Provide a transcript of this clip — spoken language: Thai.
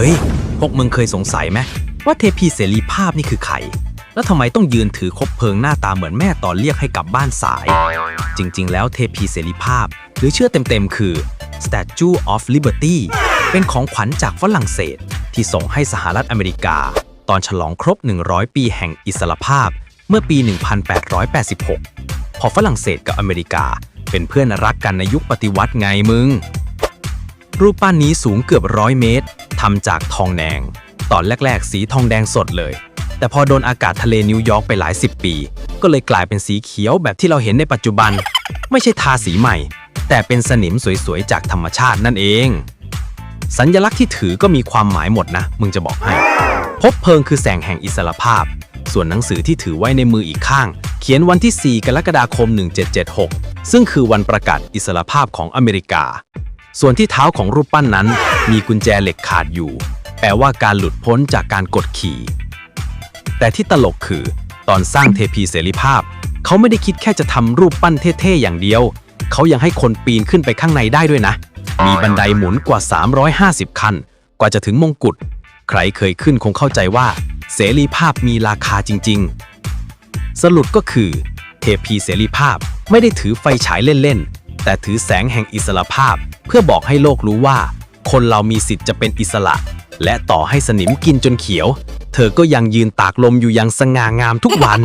เฮ้ย พวกมึงเคยสงสัยไหมว่าเทพีเสรีภาพนี่คือใคร แล้วทำไมต้องยืนถือคบเพลิงหน้าตาเหมือนแม่ตอนเรียกให้กลับบ้านสาย จริง ๆ แล้วเทพีเสรีภาพ หรือชื่อเต็มๆ คือ Statue of Liberty เป็นของขวัญจากฝรั่งเศส ที่ส่งให้สหรัฐอเมริกา ตอนฉลองครบ 100 ปีแห่งอิสรภาพ เมื่อปี 1886 พอฝรั่งเศสกับอเมริกา เป็นเพื่อนรักกันในยุคปฏิวัติไงมึง รูปปั้นนี้สูงเกือบร้อยเมตรทำจากทองแดง ตอนแรก ๆ สีทองแดงสดเลย แต่พอโดนอากาศทะเลนิวยอร์กไปหลายสิบปี ก็เลยกลายเป็นสีเขียวแบบที่เราเห็นในปัจจุบัน ไม่ใช่ทาสีใหม่ แต่เป็นสนิมสวยๆ จากธรรมชาตินั่นเอง สัญลักษณ์ที่ถือก็มีความหมายหมดนะ มึงจะบอกให้ พบเพลิงคือแสงแห่งอิสรภาพ ส่วนหนังสือที่ถือไว้ในมืออีกข้าง เขียนวันที่ 4 กรกฎาคม 1776 ซึ่งคือวันประกาศอิสรภาพของอเมริกา ส่วนที่เท้าของรูปปั้นนั้น มีกุญแจเหล็กขาดอยู่ แปลว่าการหลุดพ้นจากการกดขี่ แต่ที่ตลกคือ ตอนสร้างเทพีเสรีภาพ เขาไม่ได้คิดแค่จะทำรูปปั้นเท่ๆอย่างเดียว เขายังให้คนปีนขึ้นไปข้างในได้ด้วยนะ มีบันไดหมุนกว่า 350ขั้นกว่าจะถึงมงกุฎใครเคยขึ้นคงเข้าใจว่า เสรีภาพมีราคาจริง ๆ สรุปก็คือ เทพีเสรีภาพไม่ได้ถือไฟฉายเล่นๆแต่ถือแสงแห่งอิสรภาพ เพื่อบอกให้โลกรู้ว่า คนเรามีสิทธิ์จะเป็นอิสระ และต่อให้สนิมกินจนเขียว เธอก็ยังยืนตากลมอยู่อย่างสง่างามทุกวัน